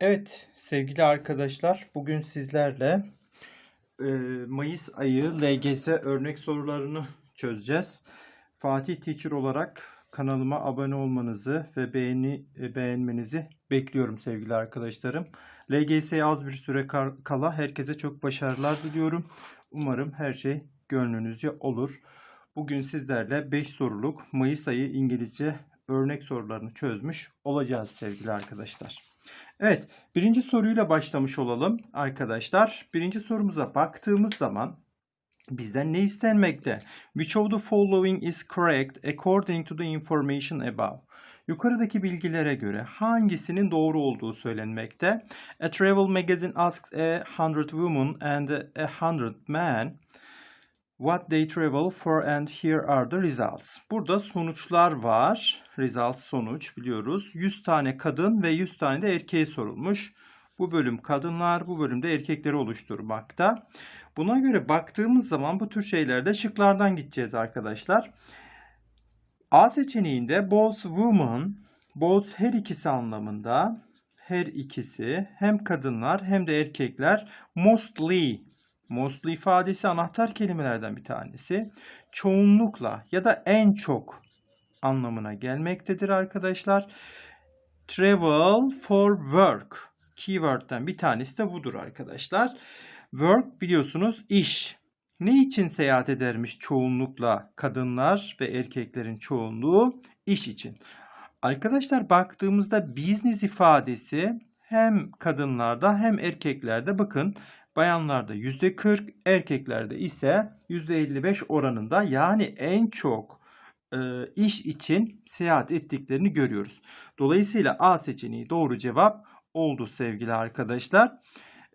Evet sevgili arkadaşlar bugün sizlerle e, Mayıs ayı LGS örnek sorularını çözeceğiz. Fatih Teacher olarak kanalıma abone olmanızı ve beğeni e, beğenmenizi bekliyorum sevgili arkadaşlarım. LGS'ye az bir süre kala herkese çok başarılar diliyorum. Umarım her şey gönlünüzce olur. Bugün sizlerle 5 soruluk Mayıs ayı İngilizce örnek sorularını çözmüş olacağız sevgili arkadaşlar. Evet, birinci soruyla başlamış olalım arkadaşlar. Birinci sorumuza baktığımız zaman bizden ne istenmekte? Which of the following is correct according to the information above? Yukarıdaki bilgilere göre hangisinin doğru olduğu söylenmekte. A travel magazine asked a hundred women and a hundred men what they travel for and here are the results. Burada sonuçlar var. Results sonuç biliyoruz. 100 tane kadın ve 100 tane de erkeğe sorulmuş. Bu bölüm kadınlar, bu bölümde erkekleri oluşturmakta. Buna göre baktığımız zaman bu tür şeylerde şıklardan gideceğiz arkadaşlar. A seçeneğinde both women, both her ikisi anlamında her ikisi hem kadınlar hem de erkekler mostly mostly ifadesi anahtar kelimelerden bir tanesi. Çoğunlukla ya da en çok anlamına gelmektedir arkadaşlar. Travel for work keyword'den bir tanesi de budur arkadaşlar. Work biliyorsunuz iş. Ne için seyahat edermiş çoğunlukla kadınlar ve erkeklerin çoğunluğu? iş için. Arkadaşlar baktığımızda business ifadesi hem kadınlarda hem erkeklerde bakın bayanlarda %40 erkeklerde ise %55 oranında yani en çok e, iş için seyahat ettiklerini görüyoruz. Dolayısıyla A seçeneği doğru cevap oldu sevgili arkadaşlar.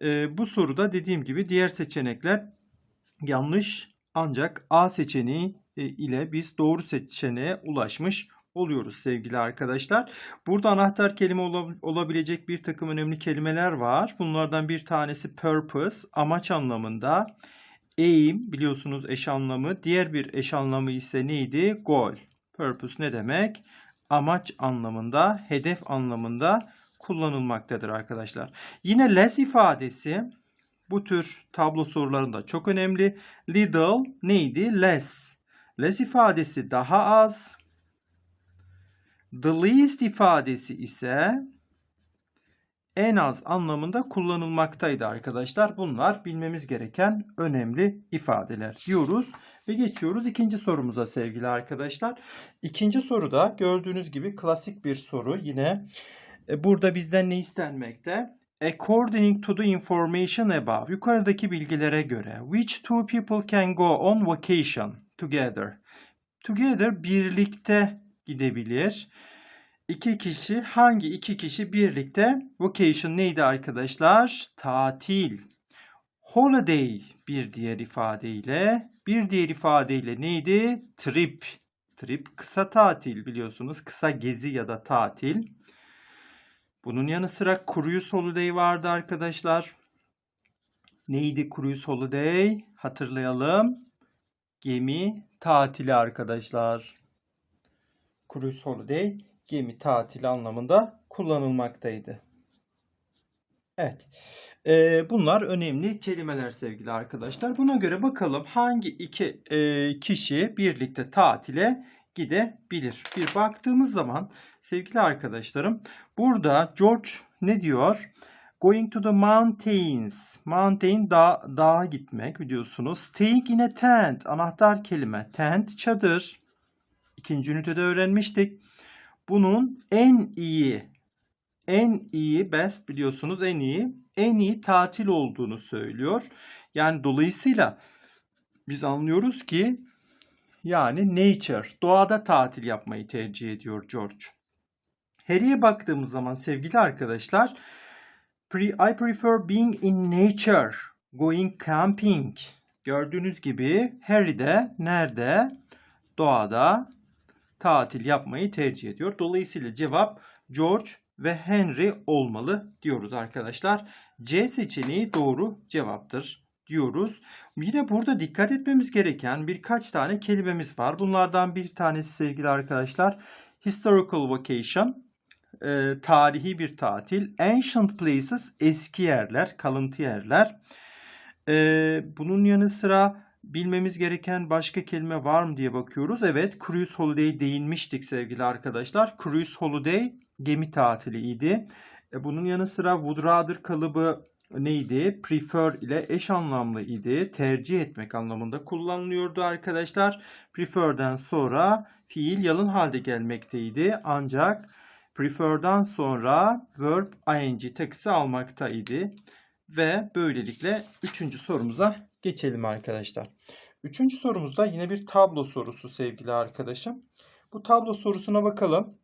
E, bu soruda dediğim gibi diğer seçenekler yanlış ancak A seçeneği e, ile biz doğru seçeneğe ulaşmış oluyoruz sevgili arkadaşlar. Burada anahtar kelime olab- olabilecek bir takım önemli kelimeler var. Bunlardan bir tanesi purpose, amaç anlamında. Aim biliyorsunuz eş anlamı. Diğer bir eş anlamı ise neydi? Goal. Purpose ne demek? Amaç anlamında, hedef anlamında kullanılmaktadır arkadaşlar. Yine less ifadesi bu tür tablo sorularında çok önemli. Little neydi? Less. Less ifadesi daha az. The least ifadesi ise en az anlamında kullanılmaktaydı arkadaşlar. Bunlar bilmemiz gereken önemli ifadeler diyoruz ve geçiyoruz ikinci sorumuza sevgili arkadaşlar. İkinci soruda gördüğünüz gibi klasik bir soru yine e, burada bizden ne istenmekte? According to the information above, yukarıdaki bilgilere göre, which two people can go on vacation together? Together birlikte gidebilir. İki kişi hangi iki kişi birlikte vacation neydi arkadaşlar? Tatil. Holiday bir diğer ifadeyle bir diğer ifadeyle neydi? Trip. Trip kısa tatil biliyorsunuz. Kısa gezi ya da tatil. Bunun yanı sıra cruise holiday vardı arkadaşlar. Neydi cruise holiday? Hatırlayalım. Gemi tatili arkadaşlar. Cruise holiday gemi tatili anlamında kullanılmaktaydı. Evet. Ee, bunlar önemli kelimeler sevgili arkadaşlar. Buna göre bakalım hangi iki e, kişi birlikte tatile gidebilir. Bir baktığımız zaman sevgili arkadaşlarım burada George ne diyor? Going to the mountains. Mountain dağ, dağa gitmek biliyorsunuz. Staying in a tent. Anahtar kelime. Tent çadır. İkinci ünitede öğrenmiştik. Bunun en iyi en iyi best biliyorsunuz en iyi en iyi tatil olduğunu söylüyor. Yani dolayısıyla biz anlıyoruz ki yani nature doğada tatil yapmayı tercih ediyor George. Harry'e baktığımız zaman sevgili arkadaşlar I prefer being in nature, going camping. Gördüğünüz gibi Harry de nerede? Doğada tatil yapmayı tercih ediyor. Dolayısıyla cevap George ve Henry olmalı diyoruz arkadaşlar. C seçeneği doğru cevaptır diyoruz. Yine burada dikkat etmemiz gereken birkaç tane kelimemiz var. Bunlardan bir tanesi sevgili arkadaşlar historical vacation e, tarihi bir tatil. Ancient places eski yerler, kalıntı yerler. E, bunun yanı sıra bilmemiz gereken başka kelime var mı diye bakıyoruz. Evet, cruise holiday değinmiştik sevgili arkadaşlar. Cruise holiday gemi tatiliydi. E, bunun yanı sıra would rather kalıbı neydi? Prefer ile eş anlamlı idi. Tercih etmek anlamında kullanılıyordu arkadaşlar. Prefer'den sonra fiil yalın halde gelmekteydi. Ancak prefer'dan sonra verb ing takısı almaktaydı. Ve böylelikle üçüncü sorumuza geçelim arkadaşlar. Üçüncü sorumuzda yine bir tablo sorusu sevgili arkadaşım. Bu tablo sorusuna bakalım.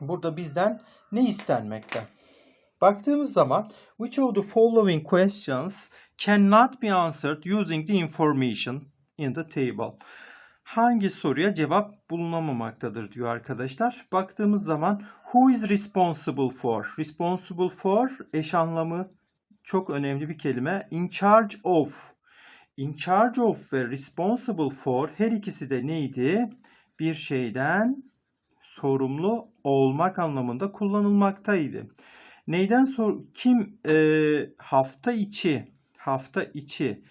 Burada bizden ne istenmekte? Baktığımız zaman which of the following questions cannot be answered using the information in the table? Hangi soruya cevap bulunamamaktadır diyor arkadaşlar. Baktığımız zaman who is responsible for? Responsible for eş anlamı çok önemli bir kelime. In charge of. In charge of ve responsible for her ikisi de neydi? Bir şeyden sorumlu olmak anlamında kullanılmaktaydı. Neyden sor kim e, hafta içi hafta içi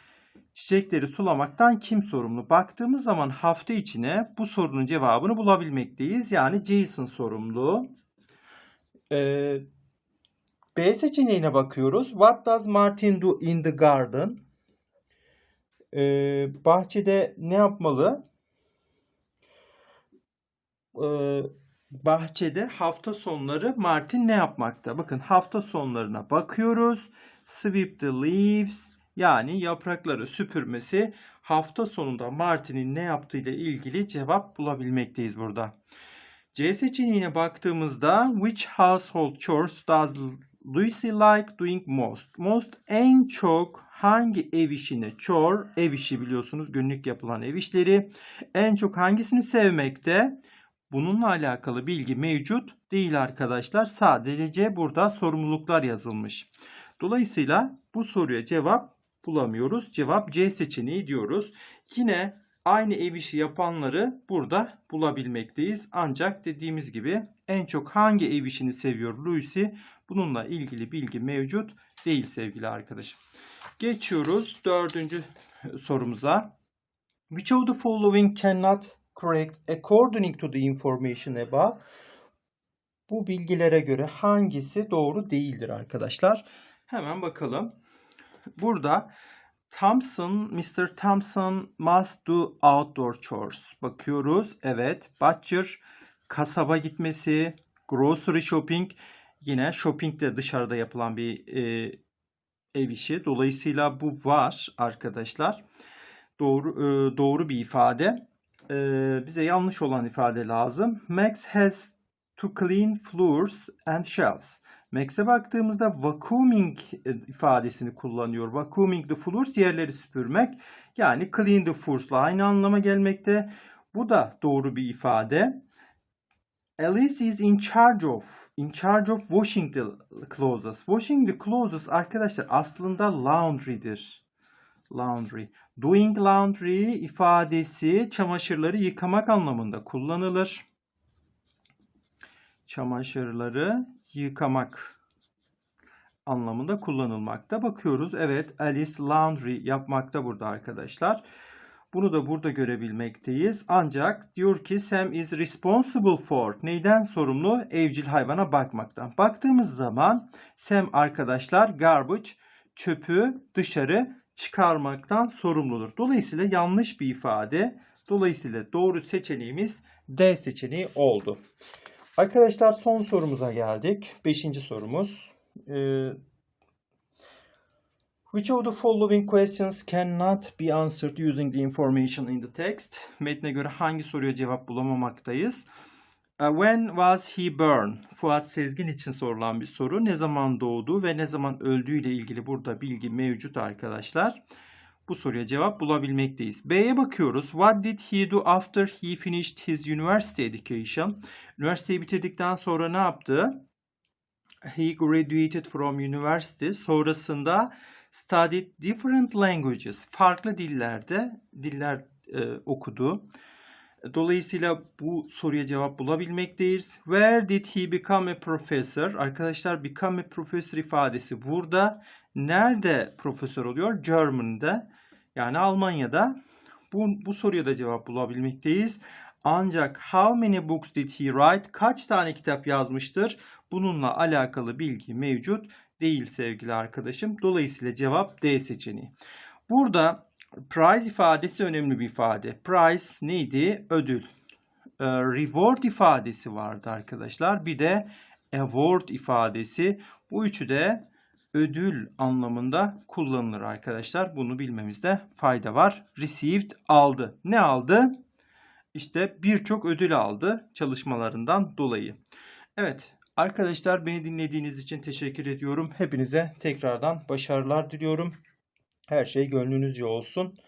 çiçekleri sulamaktan kim sorumlu? Baktığımız zaman hafta içine bu sorunun cevabını bulabilmekteyiz. Yani Jason sorumlu. E, B seçeneğine bakıyoruz. What does Martin do in the garden? E, bahçede ne yapmalı? E, bahçede hafta sonları Martin ne yapmakta? Bakın hafta sonlarına bakıyoruz. Sweep the leaves yani yaprakları süpürmesi hafta sonunda Martin'in ne yaptığıyla ilgili cevap bulabilmekteyiz burada. C seçeneğine baktığımızda which household chores does Lucy like doing most? Most en çok hangi ev işini chore, ev işi biliyorsunuz günlük yapılan ev işleri en çok hangisini sevmekte? Bununla alakalı bilgi mevcut değil arkadaşlar. Sadece burada sorumluluklar yazılmış. Dolayısıyla bu soruya cevap bulamıyoruz. Cevap C seçeneği diyoruz. Yine aynı ev işi yapanları burada bulabilmekteyiz. Ancak dediğimiz gibi en çok hangi ev işini seviyor Lucy? Bununla ilgili bilgi mevcut değil sevgili arkadaşım. Geçiyoruz dördüncü sorumuza. Which of the following cannot correct according to the information above. Bu bilgilere göre hangisi doğru değildir arkadaşlar? Hemen bakalım. Burada Thompson, Mr. Thompson must do outdoor chores. Bakıyoruz. Evet. Butcher kasaba gitmesi, grocery shopping yine shopping de dışarıda yapılan bir e, ev işi. Dolayısıyla bu var arkadaşlar. Doğru e, doğru bir ifade e, bize yanlış olan ifade lazım. Max has to clean floors and shelves. Max'e baktığımızda vacuuming e, ifadesini kullanıyor. Vacuuming the floors yerleri süpürmek. Yani clean the floors aynı anlama gelmekte. Bu da doğru bir ifade. Alice is in charge of in charge of washing the clothes. Washing the clothes arkadaşlar aslında laundry'dir. Laundry. Doing laundry ifadesi çamaşırları yıkamak anlamında kullanılır. Çamaşırları yıkamak anlamında kullanılmakta. Bakıyoruz. Evet Alice laundry yapmakta burada arkadaşlar. Bunu da burada görebilmekteyiz. Ancak diyor ki Sam is responsible for. Neyden sorumlu? Evcil hayvana bakmaktan. Baktığımız zaman Sam arkadaşlar garbage çöpü dışarı çıkarmaktan sorumludur. Dolayısıyla yanlış bir ifade. Dolayısıyla doğru seçeneğimiz D seçeneği oldu. Arkadaşlar son sorumuza geldik. Beşinci sorumuz. Ee, Which of the following questions cannot be answered using the information in the text? Metne göre hangi soruya cevap bulamamaktayız? Uh, when was he born? Fuat Sezgin için sorulan bir soru. Ne zaman doğdu ve ne zaman öldüğü ile ilgili burada bilgi mevcut arkadaşlar. Bu soruya cevap bulabilmekteyiz. B'ye bakıyoruz. What did he do after he finished his university education? Üniversiteyi bitirdikten sonra ne yaptı? He graduated from university. Sonrasında studied different languages. Farklı dillerde diller e, okudu. Dolayısıyla bu soruya cevap bulabilmekteyiz. Where did he become a professor? Arkadaşlar become a professor ifadesi burada. Nerede profesör oluyor? German'da. Yani Almanya'da. Bu, bu soruya da cevap bulabilmekteyiz. Ancak how many books did he write? Kaç tane kitap yazmıştır? Bununla alakalı bilgi mevcut değil sevgili arkadaşım. Dolayısıyla cevap D seçeneği. Burada prize ifadesi önemli bir ifade. Prize neydi? Ödül. Ee, reward ifadesi vardı arkadaşlar. Bir de award ifadesi. Bu üçü de ödül anlamında kullanılır arkadaşlar. Bunu bilmemizde fayda var. Received aldı. Ne aldı? İşte birçok ödül aldı çalışmalarından dolayı. Evet arkadaşlar beni dinlediğiniz için teşekkür ediyorum. Hepinize tekrardan başarılar diliyorum. Her şey gönlünüzce olsun.